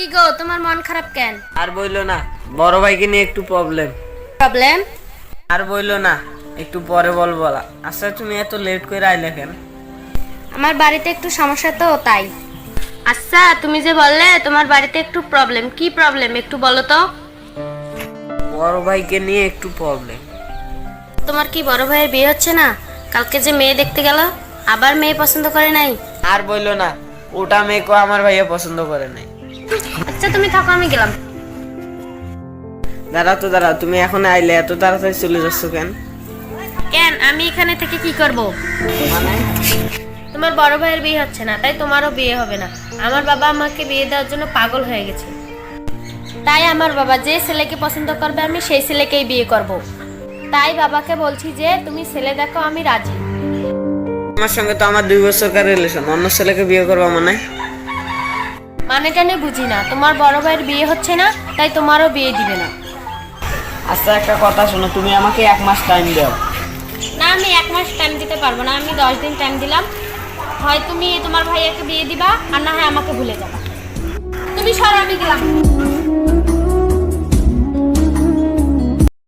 কি গো তোমার মন খারাপ কেন? আর বইলো না বড় ভাইকে নিয়ে একটু প্রবলেম প্রবলেম আর বইলো না একটু পরে বল বলা। আচ্ছা তুমি এত লেট করে আইলে কেন? আমার বাড়িতে একটু সমস্যা তো তাই। আচ্ছা তুমি যে বললে তোমার বাড়িতে একটু প্রবলেম কি প্রবলেম একটু বলো তো। বড় ভাইকে নিয়ে একটু প্রবলেম তোমার কি বড় ভাইয়ের বিয়ে হচ্ছে না? কালকে যে মেয়ে দেখতে গেল আবার মেয়ে পছন্দ করে নাই? আর বইলো না ওটা মেয়েকে আমার ভাইয়া পছন্দ করে নাই। আচ্ছা তুমি থাকো আমি গেলাম। তো তুমি এখন আইলে এত তাড়াতাড়ি চলে যাচ্ছ কেন? কেন? আমি এখানে থেকে কি করব? মানে? তোমার বড় ভাইয়ের বিয়ে হচ্ছে না তাই তোমারও বিয়ে হবে না। আমার বাবা আমাকে বিয়ে দেওয়ার জন্য পাগল হয়ে গেছে। তাই আমার বাবা যে ছেলেকে পছন্দ করবে আমি সেই ছেলেকেই বিয়ে করব। তাই বাবাকে বলছি যে তুমি ছেলে দেখো আমি রাজি। আমার সঙ্গে তো আমার দুই বছরকার রিলেশন অন্য ছেলেকে বিয়ে করব মানে? মানেটা টানে বুঝি না। তোমার বড় ভাইয়ের বিয়ে হচ্ছে না তাই তোমারও বিয়ে দিবে না। আচ্ছা একটা কথা শোনো তুমি আমাকে এক মাস টাইম দাও। না আমি এক মাস টাইম দিতে পারব না আমি দশ দিন টাইম দিলাম। হয় তুমি তোমার ভাইয়াকে বিয়ে দিবা আর না হয় আমাকে ভুলে যাবা। তুমি সর আমি গেলাম।